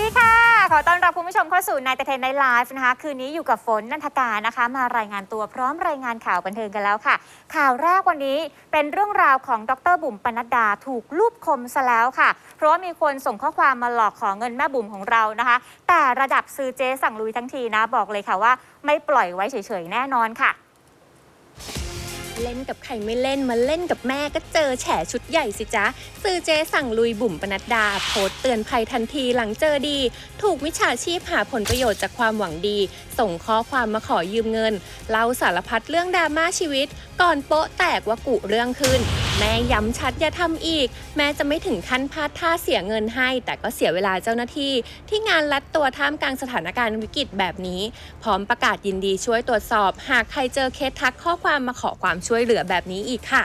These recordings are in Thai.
ดีค่ะ ขอต้อนรับคุณผู้ชมเข้าสู่นายเทนในไลฟ์นะคะ คืนนี้อยู่กับฝนนันทการนะคะ มารายงานตัวพร้อมรายงานข่าวบันเทิงกันแล้วค่ะ ข่าวแรกวันนี้เป็นเรื่องราวของดรบุ๋มปนัดดาถูกลูบคมซะแล้วค่ะ เพราะว่ามีคนส่งข้อความมาหลอกขอเงินแม่บุ๋มของเรานะคะ แต่ระดับซื้อเจ๊สั่งลุยทั้งทีนะ บอกเลยค่ะว่า ไม่ปล่อยไว้เฉยๆแน่นอนค่ะ เล่นกับใครไม่เล่นมาเล่นกับแม่ก็เจอแฉชุดใหญ่สิจ๊ะซื้อเจสั่งลุยบุ๋มปนัดดา โพสเตือนภัยทันทีหลังเจอดี ถูกมิจฉาชีพหาผลประโยชน์จากความหวังดี ส่งข้อความมาขอยืมเงินเล่าสารพัดเรื่องดราม่าชีวิต ก่อนโป๊ะแตกว่ากุเรื่องขึ้น แม่ย้ำชัดอย่าทำอีก แม้จะไม่ถึงขั้นพลาดท่าเสียเงินให้ แต่ก็เสียเวลาเจ้าหน้าที่ ที่งานลัดตัวท่ามกลางสถานการณ์วิกฤตแบบนี้ พร้อมประกาศยินดีช่วยตรวจสอบ หากใครเจอเคสทักข้อความมาขอความช่วยเหลือแบบนี้อีกค่ะ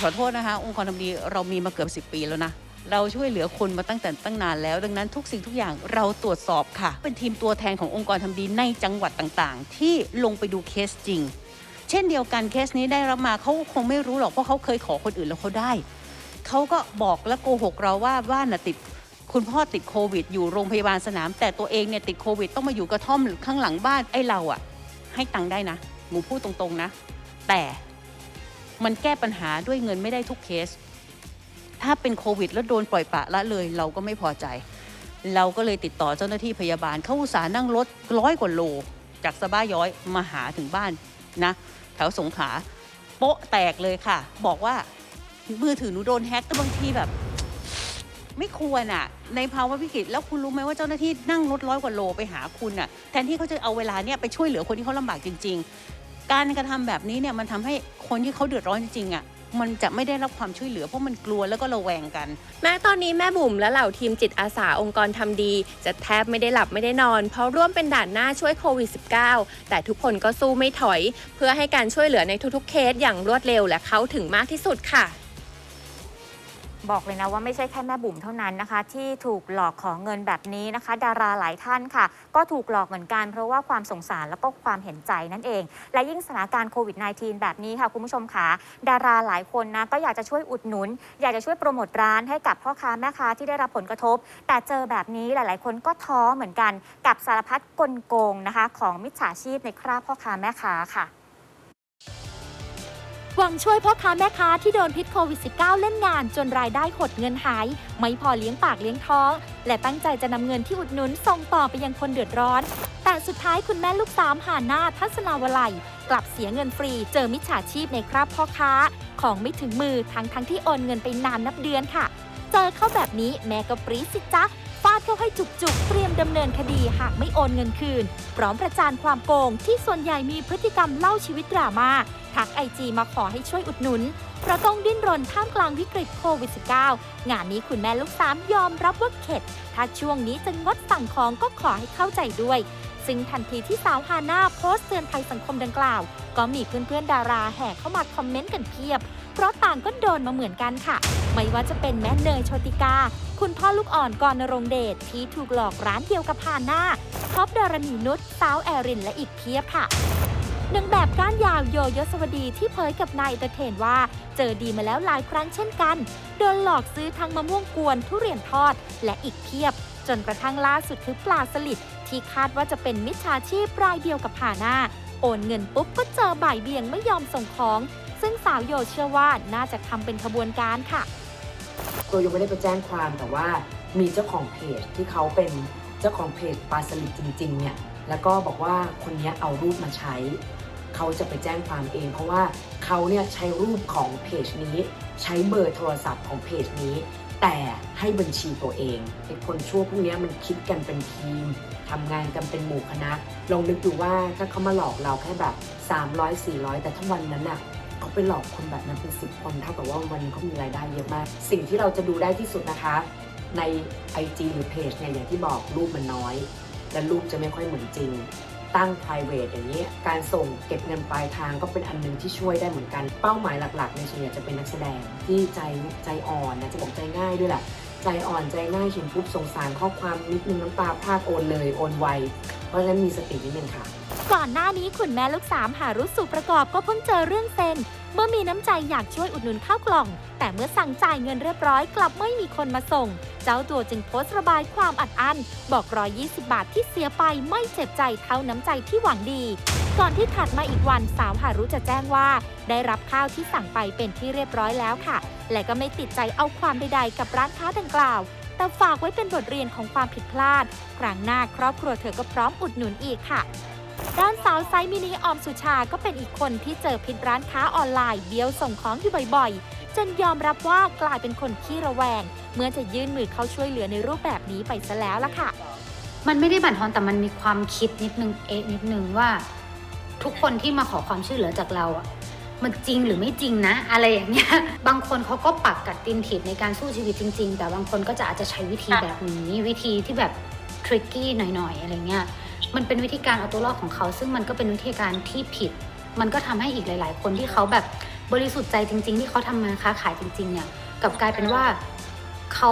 ขอโทษนะคะ องค์กรทำดีเรามีมาเกือบ10 ปีแล้วนะเราช่วยเหลือคนมาตั้งแต่ตั้งนานแล้ว ดังนั้นทุกสิ่งทุกอย่างเราตรวจสอบค่ะ เป็นทีมตัวแทนขององค์กรทำดีในจังหวัดต่างๆ ที่ลงไปดูเคสจริง เช่นเดียวกันเคสนี้ได้รับมาเขาคงไม่รู้หรอกเพราะเขาเคยขอคนอื่นแล้วเขาได้เขาก็บอกและโกหกเราว่าบ้านน่ะติดคุณพ่อติดโควิด อยู่โรงพยาบาลสนาม แต่ตัวเองเนี่ยติดโควิด ต้องมาอยู่กระท่อมหรือข้างหลังบ้านไอ้เราอะให้ตังค์ได้นะหมูพูดตรงๆนะ แต่มันแก้ปัญหาด้วยเงินไม่ได้ทุกเคส ถ้าเป็นโควิด แล้วโดนปล่อยปะละเลย เราก็ไม่พอใจ เราก็เลยติดต่อเจ้าหน้าที่พยาบาลเขาอุตส่าห์นั่งรถร้อยกว่าโล จากสบ้าย้อยมาหาถึงบ้านนะ แถวสงขลาโป๊ะแตกเลยค่ะ บอกว่ามือถือหนูโดนแฮ็กแต่บางทีแบบ ไม่ควรอะ ในภาวะวิกฤตแล้วคุณรู้ไหมว่าเจ้าหน้าที่นั่งรถร้อยกว่าโลไปหาคุณอะแทนที่เขาจะเอาเวลาเนี่ยไปช่วยเหลือคนที่เขาลำบากจริง ๆ การกระทำแบบนี้เนี่ยมันทำให้คนที่เขาเดือดร้อนจริงๆอะ มันจะไม่ได้รับความช่วยเหลือเพราะมันกลัวแล้วก็ระแวงกัน แม้ตอนนี้แม่บุ๋มและเหล่าทีมจิตอาสาองค์กรทำดี จะแทบไม่ได้หลับไม่ได้นอน เพราะร่วมเป็นด่านหน้าช่วยโควิด -19 แต่ทุกคนก็สู้ไม่ถอย เพื่อให้การช่วยเหลือในทุกๆเคสอย่างรวดเร็วและเข้าถึงมากที่สุดค่ะ บอกเลยนะว่าไม่ใช่แค่แม่บุ๋มเท่านั้นนะคะ ที่ถูกหลอกขอเงินแบบนี้นะคะ ดาราหลายท่านค่ะ ก็ถูกหลอกเหมือนกัน เพราะว่าความสงสารแล้วก็ความเห็นใจนั่นเอง และยิ่งสถานการณ์โควิด -19 แบบนี้ค่ะคุณผู้ชมค่ะดาราหลายคนนะก็อยากจะช่วยอุดหนุน อยากจะช่วยโปรโมทร้านให้กับพ่อค้าแม่ค้าที่ได้รับผลกระทบ แต่เจอแบบนี้หลาย ๆ คนก็ท้อเหมือนกัน กับสารพัดกลโกงนะคะ ของมิจฉาชีพในคราบพ่อค้าแม่ค้าค่ะ หวังช่วยพ่อค้าแม่ค้าที่โดนพิษโควิด -19 เล่นงานจนรายได้หดเงินหาย ไม่พอเลี้ยงปากเลี้ยงท้อง และตั้งใจจะนำเงินที่อุดหนุนส่งต่อไปยังคนเดือดร้อน แต่สุดท้ายคุณแม่ลูกสามหาหน้าทัศนาวลัย กลับเสียเงินฟรีเจอมิจฉาชีพในคราบพ่อค้า ของไม่ถึงมือทั้งทั้งที่โอนเงินไปนานนับเดือนค่ะ เจอเข้าแบบนี้แม่ก็ปรี๊ดสิจ๊ะฟาดเข้าให้จุกๆ เตรียมดำเนินคดีหากไม่โอนเงินคืน พร้อมประจานความโกงที่ส่วนใหญ่มีพฤติกรรมเล่าชีวิตดราม่า ทักไอจีมาขอให้ช่วยอุดหนุน เพราะต้องดิ้นรนท่ามกลางวิกฤตโควิด -19 งานนี้คุณแม่ลูกสามยอมรับว่าเข็ด ถ้าช่วงนี้จะงดสั่งของก็ขอให้เข้าใจด้วย ซึ่งทันทีที่สาวฮาน่าโพสต์เตือนภัยสังคมดังกล่าว ก็มีเพื่อนๆดาราแห่เข้ามาคอมเมนต์กันเพียบ เพราะต่างก็โดนมาเหมือนกันค่ะ ไม่ว่าจะเป็นแม่เนยโชติกา คุณพ่อลูกอ่อนกรณรงเดชที่ถูกหลอกร้านเดียวกับฮาน่าท็อปดารณีนุชสาวแอรินและอีกเพียบค่ะ หนึ่งแบบก้านยาวโยยศวดีที่เผยกับนายเตอร์เทนว่า เจอดีมาแล้วหลายครั้งเช่นกัน โดนหลอกซื้อทั้งมะม่วงกวนทุเรียนทอดและอีกเพียบ จนกระทั่งล่าสุดคือปลาสลิดที่คาดว่าจะเป็นมิจฉาชีพรายเดียวกับฮาน่าโอนเงินปุ๊บก็เจอบ่ายเบี่ยงไม่ยอมส่งของ ซึ่งสาวโยเชื่อว่าน่าจะทำเป็นขบวนการค่ะ ตัวยังไม่ได้ไปแจ้งความแต่ว่ามีเจ้าของเพจที่เขาเป็นเจ้าของเพจปลาสลิดจริงๆเนี่ยแล้วก็บอกว่าคนเนี้ยเอารูปมาใช้ เขาจะไปแจ้งความเอง เพราะว่าเขาเนี่ยใช้รูปของเพจนี้ ใช้เบอร์โทรศัพท์ของเพจนี้ แต่ให้บัญชีตัวเองไอ้คนชั่วพวกนี้มันคิดกันเป็นทีมทำงานกันเป็นหมู่คณะลองนึกดูว่าถ้าเขามาหลอกเราแค่แบบ 300 400 แต่ทั้งวันนั้นน่ะเขาไปหลอกคนแบบนั้นเป็นสิบคนเท่ากับว่าวันนึงเขามีรายได้เยอะมาก สิ่งที่เราจะดูได้ที่สุดนะคะ ใน IG หรือเพจเนี่ยอย่างที่บอกรูปมันน้อย และรูปจะไม่ค่อยเหมือนจริง ตั้ง private อย่างนี้ การส่งเก็บเงินปลายทางก็เป็นอันหนึงที่ช่วยได้เหมือนกัน เป้าหมายหลักๆในยส่วนใหญ่จะเป็นนักแสดงที่ใจใจอ่อนนะจะบอกใจง่ายด้วยแหละใจอ่อนใจง่ายเห็นปุ๊บสงสารข้อความนิดนึงน้ำตาพากโอนเลยโอนไว เพราะฉะนั้นมีสตินิดนึงค่ะ ก่อนหน้านี้คุณแม่ลูกสามหารุสุประกอบก็เพิ่งเจอเรื่องเซนเมื่อมีน้ำใจอยากช่วยอุดหนุนข้าวกล่อง แต่เมื่อสั่งจ่ายเงินเรียบร้อยกลับไม่มีคนมาส่ง เจ้าตัวจึงโพสต์ระบายความอัดอั้น บอก120บาทที่เสียไปไม่เจ็บใจเท่าน้ำใจที่หวังดี ก่อนที่ถัดมาอีกวันสาวหารุจะแจ้งว่า ได้รับข้าวที่สั่งไปเป็นที่เรียบร้อยแล้วค่ะ และก็ไม่ติดใจเอาความใดๆกับร้านค้าดังกล่าวแต่ฝากไว้เป็นบทเรียนของความผิดพลาด ครั้งหน้าครอบครัวเธอก็พร้อมอุดหนุนอีกค่ะ ด้านสาวไซส์มินิออมสุชาก็เป็นอีกคนที่เจอพิษร้านค้าออนไลน์เบี้ยวส่งของอยู่บ่อยๆ จนยอมรับว่ากลายเป็นคนขี้ระแวง เมื่อจะยื่นมือเข้าช่วยเหลือในรูปแบบนี้ไปซะแล้วล่ะค่ะ มันไม่ได้บั่นทอนแต่มันมีความคิดนิดนึงเอะนิดนึงว่า ทุกคนที่มาขอความช่วยเหลือจากเราอะมันจริงหรือไม่จริงนะ อะไรอย่างเงี้ย บางคนเขาก็ปักกัดตินถีบในการสู้ชีวิตจริง ๆ แต่บางคนก็จะอาจจะใช้วิธีแบบนี้วิธีที่แบบทริกกี้หน่อยๆอะไรเงี้ย มันเป็นวิธีการเอาตัวรอดของเขา ซึ่งมันก็เป็นวิธีการที่ผิด มันก็ทำให้อีกหลาย ๆ คนที่เขาแบบบริสุทธิ์ใจจริง ๆ ที่เขาทำมาค้าขายจริง ๆ เนี่ยกับกลายเป็นว่าเขา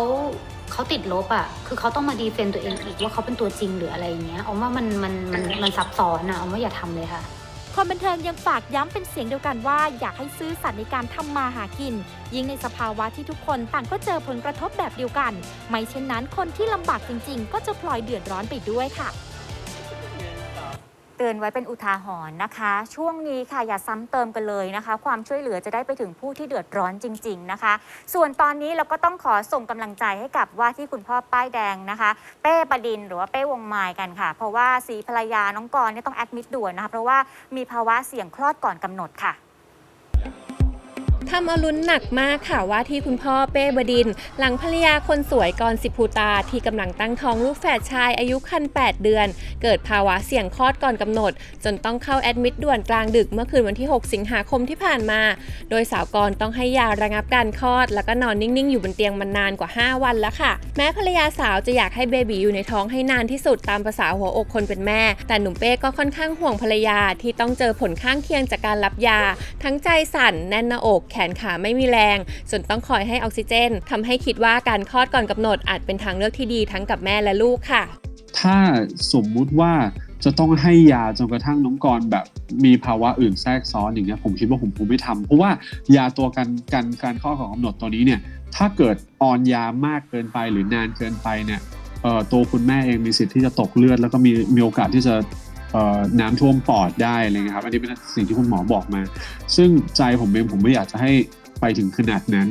เขาติดลบอะ่ะ คือเขาต้องมาดีเฟนตัวเองอีกว่าเขาเป็นตัวจริงหรืออะไรอย่างเงี้ยเอาว่ามันมันมันมันซับซ้อนอะเอาว่าอย่าทำเลยค่ะคนบันเทิงยังฝากย้ำเป็นเสียงเดียวกันว่าอยากให้ซื้อสัตย์ในการทำมาหากิน ยิ่งในสภาวะที่ทุกคนต่างก็เจอผลกระทบแบบเดียวกัน ไม่เช่นนั้นคนที่ลำบากจริงๆ ก็จะพลอยเดือดร้อนไปด้วยค่ะ ตือนไว้เป็นอุทาหรณ์นะคะ ช่วงนี้ค่ะอย่าซ้ำเติมกันเลยนะคะ ความช่วยเหลือจะได้ไปถึงผู้ที่เดือดร้อนจริง ๆนะคะ ส่วนตอนนี้เราก็ต้องขอส่งกำลังใจให้กับว่าที่คุณพ่อป้ายแดงนะคะ เป้ประดินหรือว่าเป้วงไม้กันค่ะ เพราะว่าสีภรรยาน้องกรเนี่ยต้องแอดมิดด่วนนะคะเพราะว่ามีภาวะเสี่ยงคลอดก่อนกำหนดค่ะ ทำเอาลุ้นหนักมากค่ะว่าที่คุณพ่อเป้บดิน หลังภรรยาคนสวยกรสิภูตา ที่กำลังตั้งท้องลูกแฝดชายอายุครรภ์8เดือน เกิดภาวะเสี่ยงคลอดก่อนกำหนด จนต้องเข้าแอดมิดด่วนกลางดึกเมื่อคืนวันที่ 6 สิงหาคมที่ผ่านมา โดยสาวกรต้องให้ยาระงับการคลอด แล้วก็นอนนิ่งๆ อยู่บนเตียงมานานกว่า 5 วันแล้วค่ะ แม้ภรรยาสาวจะอยากให้เบบีอยู่ในท้องให้นานที่สุดตามภาษาหัวอกคนเป็นแม่ แต่หนุ่มเป้ก็ค่อนข้างห่วงภรรยาที่ต้องเจอผลข้างเคียงจากการรับยา ทั้งใจสั่นแน่นหน้าอกแขนขาไม่มีแรง จนต้องคอยให้ออกซิเจนทำให้คิดว่าการคลอดก่อนกำหนดอาจเป็นทางเลือกที่ดีทั้งกับแม่และลูกค่ะ ถ้าสมมุติว่าจะต้องให้ยาจนกระทั่งน้องกรแบบมีภาวะอื่นแทรกซ้อนอย่างเงี้ยผมคิดว่าผมคงไม่ทำเพราะว่ายาตัวกันกันการข้อของกำหนดตัวนี้เนี่ยถ้าเกิดออนยามากเกินไปหรือนานเกินไปเนี่ยเอ่อตัวคุณแม่เองมีสิทธิ์ที่จะตกเลือด แล้วก็มีมีโอกาสที่จะ น้ำท่วมปอดได้อะไรเงี้ยครับอันนี้เป็นสิ่งที่คุณหมอบอกมา ซึ่งใจผมเองผมไม่อยากจะให้ไปถึงขนาดนั้น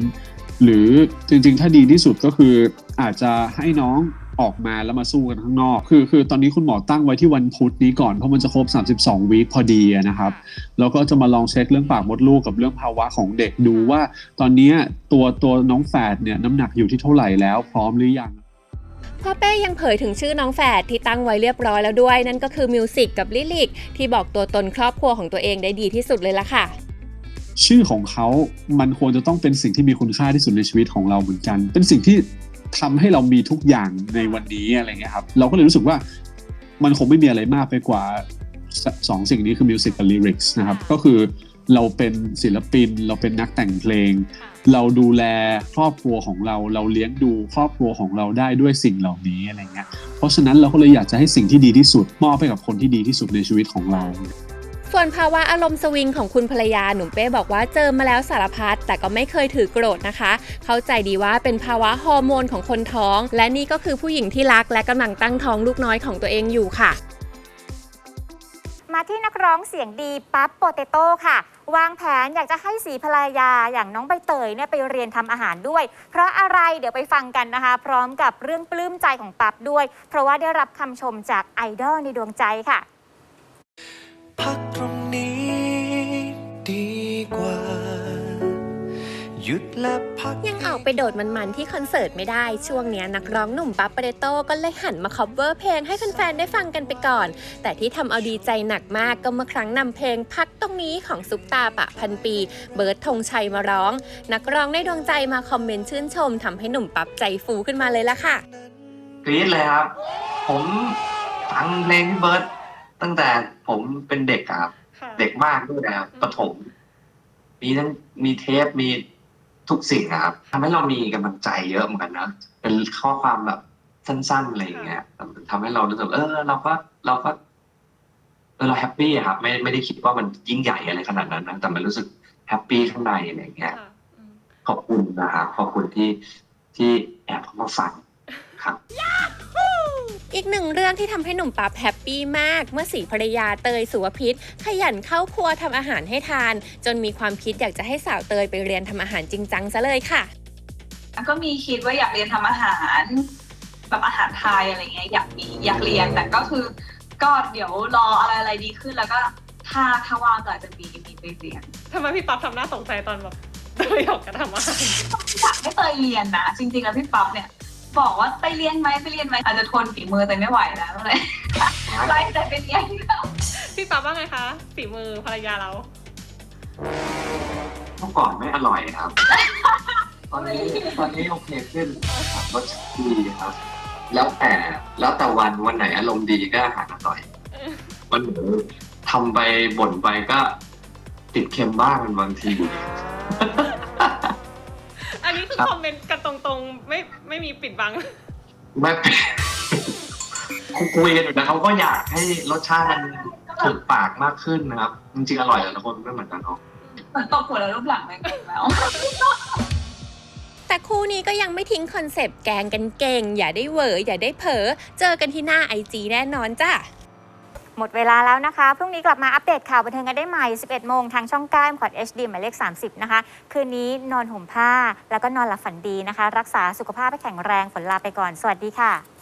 หรือจริงๆ ถ้าดีที่สุดก็คืออาจจะให้น้องออกมาแล้วมาสู้กันข้างนอก คือคือตอนนี้คุณหมอตั้งไว้ที่วันพุธนี้ก่อนเพราะมันจะครบ 32 วีคพอดีนะครับ แล้วก็จะมาลองเช็คเรื่องปากมดลูกกับเรื่องภาวะของเด็กดูว่า ตอนนี้ตัวตัวน้องแฝดเนี่ยน้ำหนักอยู่ที่เท่าไหร่แล้วพร้อมหรือยัง พ่อเป้ยังเผยถึงชื่อน้องแฝดที่ตั้งไว้เรียบร้อยแล้วด้วย นั่นก็คือมิวสิกกับลิลิกที่บอกตัวตนครอบครัวของตัวเองได้ดีที่สุดเลยละค่ะ ชื่อของเขามันควรจะต้องเป็นสิ่งที่มีคุณค่าที่สุดในชีวิตของเราเหมือนกัน เป็นสิ่งที่ทำให้เรามีทุกอย่างในวันนี้อะไรเงี้ยครับ เราก็เลยรู้สึกว่ามันคงไม่มีอะไรมากไปกว่าสสองสิ่งนี้คือมิวสิกกับลิริกส์นะครับ ก็คือ เราเป็นศิลปิน เราเป็นนักแต่งเพลง เราดูแลครอบครัวของเรา เราเลี้ยงดูครอบครัวของเราได้ด้วยสิ่งเหล่านี้อะไรเงี้ย เพราะฉะนั้นเราก็เลยอยากจะให้สิ่งที่ดีที่สุดมอบให้กับคนที่ดีที่สุดในชีวิตของเรา ส่วนภาวะอารมณ์สวิงของคุณภรรยาหนุ่มเป้บอกว่าเจอมาแล้วสารพัดแต่ก็ไม่เคยถือโกรธนะคะ เข้าใจดีว่าเป็นภาวะฮอร์โมนของคนท้อง และนี่ก็คือผู้หญิงที่รักและกำลังตั้งท้องลูกน้อยของตัวเองอยู่ค่ะ มาที่นักร้องเสียงดีปั๊บโปเตโต้ค่ะ วางแผนอยากจะให้สีภรรยาอย่างน้องใบเตยเนี่ยไปเรียนทำอาหารด้วย เพราะอะไรเดี๋ยวไปฟังกันนะคะ พร้อมกับเรื่องปลื้มใจของปั๊บด้วย เพราะว่าได้รับคำชมจากไอดอลในดวงใจค่ะ พักตรง หยุดและพักยังออกไปโดดมันๆที่คอนเสิร์ตไม่ได้ ช่วงเนี้ยนักร้องหนุ่มปั๊บเปเดโต้ก็เลยหันมาคอ v เวอร์เพลงให้แฟนๆได้ฟังกันไปก่อน แต่ที่ทำเอาดีใจหนักมากก็เมื่อครั้งนำเพลงพักตรงนี้ของซุปตาปะพันปี เบิร์ดธงชัยมาร้อง นักร้องในดวงใจมาคอมเมนต์ชื่นชมทำให้หนุ่มปั๊บใจฟูขึ้นมาเลยละค่ะ กรี๊ดเลยครับ ผมฟังเพลงพี่เบิร์ตตั้งแต่ผมเป็นเด็กอะครับ เด็กมากด้วยนะครับประถม มีทั้งมีเทปมี ทุกสิ่งอะครับทำให้เรามีกำลังใจเยอะเหมือนกันนะเป็นข้อความแบบสั้นๆอะไรอย่างเงี้ยทำให้เรารู้สึกเออเราก็เราก็เออเราแฮปปี้อะครับไม่ไม่ได้คิดว่ามันยิ่งใหญ่อะไรขนาดนั้นนะแต่มันรู้สึกแฮปปี้ข้างในอะไรอย่างเงี้ย ขอบคุณนะครับขอบคุณที่ที่แอบเข้ามาฟังครับ อีกหนึ่งเรื่องที่ทำให้หนุ่มปั๊บแฮปปี้มาก เมื่อสีภรรยาเตยสุวพิษ ขยันเข้าครัวทำอาหารให้ทาน จนมีความคิดอยากจะให้สาวเตยไปเรียนทำอาหารจริงจังซะเลยค่ะ ก็มีคิดว่าอยากเรียนทำอาหารแบบอาหารไทยอะไรเงี้ยอยากมีอยากเรียนแต่ก็คือก็เดี๋ยวรออะไรอะไรดีขึ้นแล้วก็ถ้าถ้าว่างก็อาจจะมีมีไปเรียนทำไมพี่ป๊อปทำหน้าสงสัยตอนแบบเตยออกกระทำอาหารอยากให้เตยเรียนนะจริงๆแล้วพี่ป๊อปเนี่ย บอกว่าไปเรียนไหมไปเรียนไหมอาจจะทนฝีมือแต่ไม่ไหวแล้วเลยไล่แต่ไปเรียนพี่ป๊อปว่าไงคะฝีมือภรรยาเราเมื่อก่อนไม่อร่อยครับ ตอนนี้ตอนนี้โอเคขึ้นครับรสชาติดีครับ แล้วแต่แล้วแต่วันวันไหนอารมณ์ดีก็อาหารอร่อยวันไหนทำไปบ่นไปก็ติดเค็มบ้างเป็นบางทีอันนี้ คือครับคอมเมนต์กันตรงๆ ไม่ไม่มีปิดบัง ไม่เป็นคุยกันอยู่นะเขาก็อยากให้รสชาติมันถูกปากมากขึ้นนะครับ จริงๆอร่อยแต่ละคนไม่เหมือนกันเนาะเหมือนตบหัวแล้วรูปหลังแม่งแล้ว แต่คู่นี้ก็ยังไม่ทิ้งคอนเซปต์แกงกันเก่ง อย่าได้เหวออย่าได้เผลอเจอกันที่หน้าไอจีแน่นอนจ้ะ หมดเวลาแล้วนะคะ พรุ่งนี้กลับมาอัปเดตข่าวบันเทิงกันได้ใหม่ 11 โมงทางช่อง9 m คอด HD หมายเลข 30 นะคะ คืนนี้นอนห่มผ้าแล้วก็นอนหลับฝันดีนะคะ รักษาสุขภาพให้แข็งแรงฝนลาไปก่อน สวัสดีค่ะ